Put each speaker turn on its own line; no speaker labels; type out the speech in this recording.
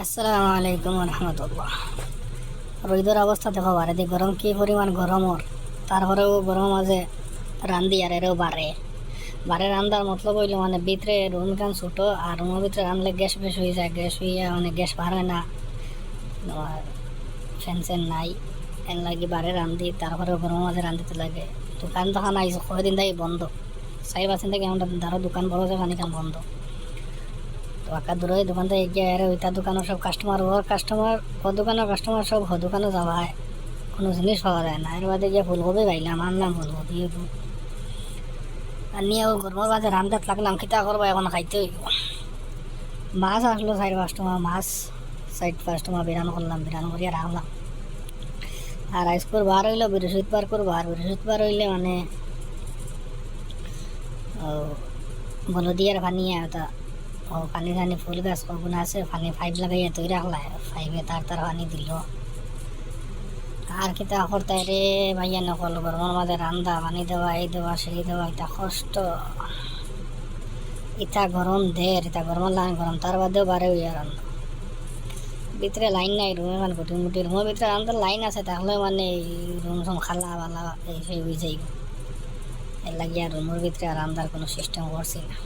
আসসালামু আলাইকুম রহমতুল্লাহ রোদের অবস্থা দেখো বারে দি গরম, কি পরিমাণ গরমর তারপরেও গরম মাঝে রান্ধি আর এরও বাড়ে। বারে রান্ধার মতলব হইল মানে ভিতরে রুম কান ছোটো আর রুমের ভিতরে রান্ধলে গ্যাস বেশ হয়ে যায়, গ্যাস হইয়া মানে গ্যাস বার হয় না ফ্যান স্যান নাই এন লাগি বারে রান্ধি, তারপরেও গরম মাঝে রান্ধিতে লাগে। দোকান তখন আইসো, কয়দিন থেকে বন্ধ। পাঁচ দিন থেকে আমরা ধরো দোকান বড় যায় কান বন্ধ। আকা দূরে দোকান থেকে এগিয়ে আরে ওইটা দোকানের সব কাস্টমার ওর কাস্টমার ও দোকানের কাস্টমার সব হ দোকানে যাওয়া হয়। কোনো জিনিস পাওয়া যায় না। এর বাদে গিয়ে ফুলকপি পাইলাম আনলাম ফুলকপি। আর নিয়ে ও গরমের বাদে রান্দাত লাগলাম কিতা করব, এখন খাইতে হইব। মাছ আসলো চারি পাঁচ টাকা মাছ, চার পাঁচ টাকা বিরান করলাম, বিরান করিয়া রাখলাম। আর আজকের বার হইল বৃহস্পতিবার করব, আর বৃহস্পতিবার হইলে মানে ও বলদিয়ার পানি ওটা পানি টানি ফুল গাছ কগুন আছে পানি পাইপ লাগাইয়া তৈরি রাখলাই পাইপে তার তার পানি দিল। আর কিতা করতে রে ভাইয়া নকল গরমের মাঝে রান্দা পানি দেওয়া, এই দেওয়া, সেই দেওয়া এটা কষ্ট। ইটা গরম দের ইটা গরম লাইন গরম তার বাদেও বারে হইয়া রান্দা ভিতরে লাইন নাই রুমে মানে গুটি মুটি রুমের ভিতরে রান্দার লাইন আছে, তাহলে মানে রুম সম খালা, বালা, এই সেই হয়ে যাই এর লাগিয়া রুমের ভিতরে আর রান্দার কোনো সিস্টেম করছি না